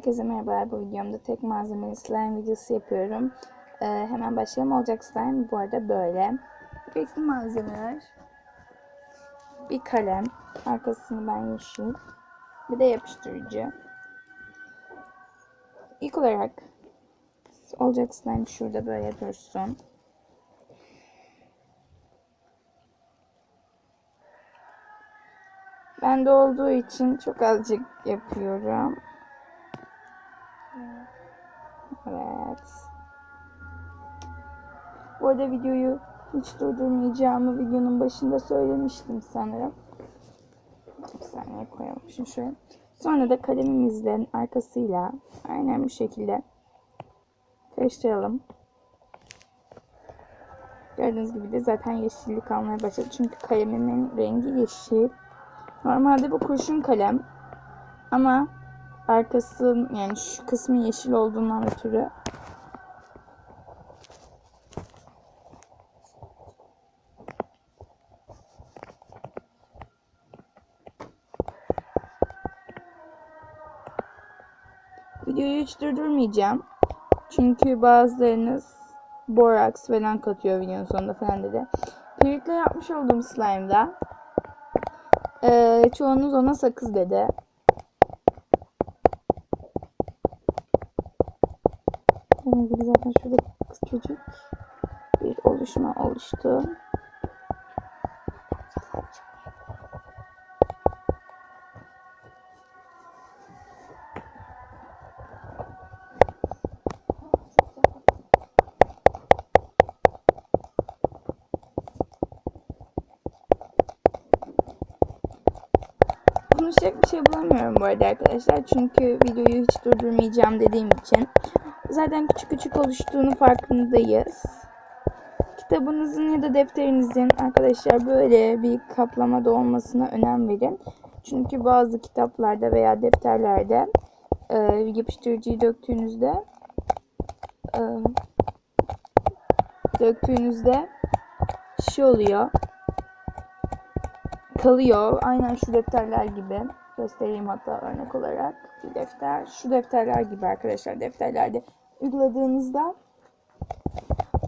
Herkese merhabalar. Bu videomda tek malzemeli slime videosu yapıyorum. Ee, hemen başlayalım. Olacak slime bu arada böyle. Gerekli malzemeler. Bir kalem. Arkasını ben yeşil. Bir de yapıştırıcı. İlk olarak olacak slime şurada böyle dursun. Bende olduğu için çok azıcık yapıyorum. Evet. Bu arada videoyu hiç durdurmayacağımı videonun başında söylemiştim sanırım. Bir saniye koyalım şunu şöyle. Sonra da kalemimizin arkasıyla aynen bu şekilde karıştıralım. Gördüğünüz gibi de zaten yeşillik almaya başladı. Çünkü kalemimin rengi yeşil. Normalde bu kurşun kalem. Ama arkası yani şu kısmı yeşil olduğundan ötürü Videoyu hiç durdurmayacağım. Çünkü bazılarınız boraks falan katıyor videonun sonunda falan dedi. Pirit'le yapmış olduğum slime'da ee, çoğunuz ona sakız dedi. Bunun gibi zaten şurada küçücük bir oluşma oluştu. konuşacak bir şey bulamıyorum bu arada arkadaşlar. Çünkü videoyu hiç durdurmayacağım dediğim için. Zaten küçük küçük oluştuğunu farkındayız. Kitabınızın ya da defterinizin arkadaşlar böyle bir kaplamada olmasına önem verin. Çünkü bazı kitaplarda veya defterlerde e, yapıştırıcıyı döktüğünüzde e, döktüğünüzde şey oluyor kalıyor. Aynen şu defterler gibi. Göstereyim hatta örnek olarak. Bir defter. Şu defterler gibi arkadaşlar. Defterlerde uyguladığınızda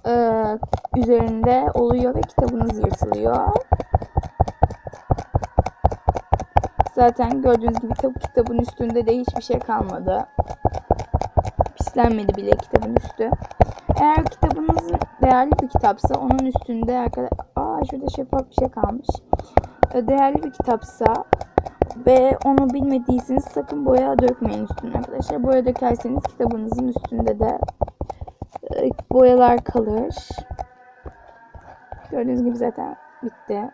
e, üzerinde oluyor ve kitabınız yırtılıyor. Zaten gördüğünüz gibi kitap, kitabın üstünde de hiçbir şey kalmadı. Pislenmedi bile kitabın üstü. Eğer kitabınız değerli bir kitapsa onun üstünde arkadaşlar... Aa şurada şeffaf bir şey kalmış değerli bir kitapsa ve onu bilmediyseniz sakın boya dökmeyin üstüne arkadaşlar. Boya dökerseniz kitabınızın üstünde de e, boyalar kalır. Gördüğünüz gibi zaten bitti.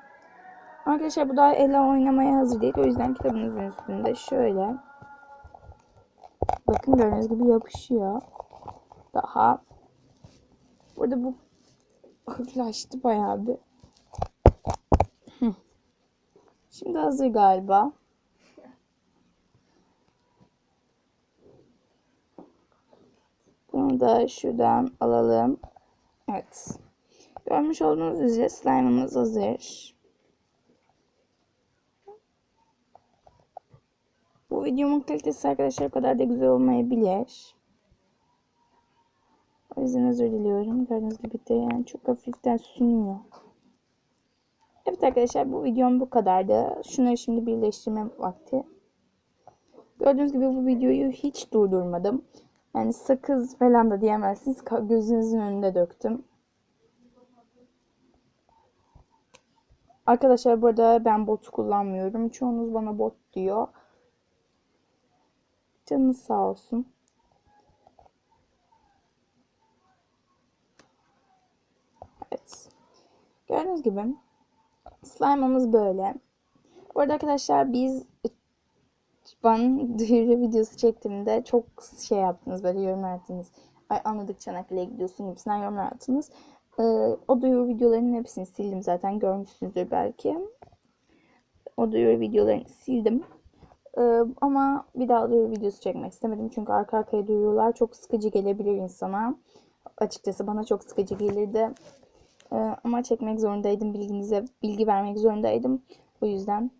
Arkadaşlar bu daha elle oynamaya hazır değil. O yüzden kitabınızın üstünde şöyle bakın gördüğünüz gibi yapışıyor. Daha burada bu hırlaştı bayağı bir. Şimdi hazır galiba. Bunu da şuradan alalım. Evet. Görmüş olduğunuz üzere slime'ımız hazır. Bu videomun kalitesi arkadaşlar kadar da güzel olmayabilir. O yüzden özür diliyorum. Gördüğünüz gibi de yani çok hafiften sünüyor. Evet arkadaşlar bu videom bu kadardı. Şunları şimdi birleştirme vakti. Gördüğünüz gibi bu videoyu hiç durdurmadım. Yani sakız falan da diyemezsiniz. Gözünüzün önünde döktüm. Arkadaşlar burada ben bot kullanmıyorum. Çoğunuz bana bot diyor. Canınız sağ olsun. Evet. Gördüğünüz gibi Slime'ımız böyle. Bu arada arkadaşlar biz ben duyuru videosu çektiğimde çok şey yaptınız böyle yorum attınız. Ay anladık Çanakkale'ye gidiyorsun gibisinden yorumlar attınız. Ee, o duyuru videolarının hepsini sildim zaten görmüşsünüzdür belki. O duyuru videolarını sildim. Ee, ama bir daha duyuru videosu çekmek istemedim. Çünkü arka arkaya duyurular çok sıkıcı gelebilir insana. Açıkçası bana çok sıkıcı gelirdi. Ee, ama çekmek zorundaydım. Bilginize bilgi vermek zorundaydım. O yüzden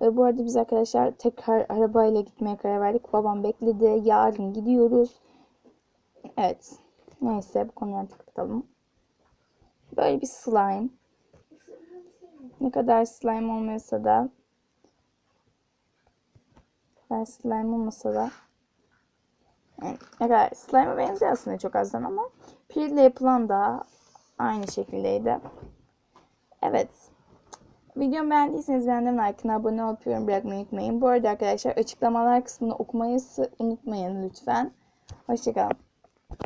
E, bu arada biz arkadaşlar tekrar arabayla gitmeye karar verdik. Babam bekledi. Yarın gidiyoruz. Evet. Neyse bu konuyu artık. Böyle bir slime. Ne kadar slime olmasa da ben slime olmasa da yani ne kadar slime'a benziyor aslında çok azdan ama Piril'le yapılan da aynı şekildeydi. Evet. Videomu beğendiyseniz beğendim like'ına abone olup yorum bırakmayı unutmayın. Bu arada arkadaşlar açıklamalar kısmını okumayı unutmayın lütfen. Hoşçakalın.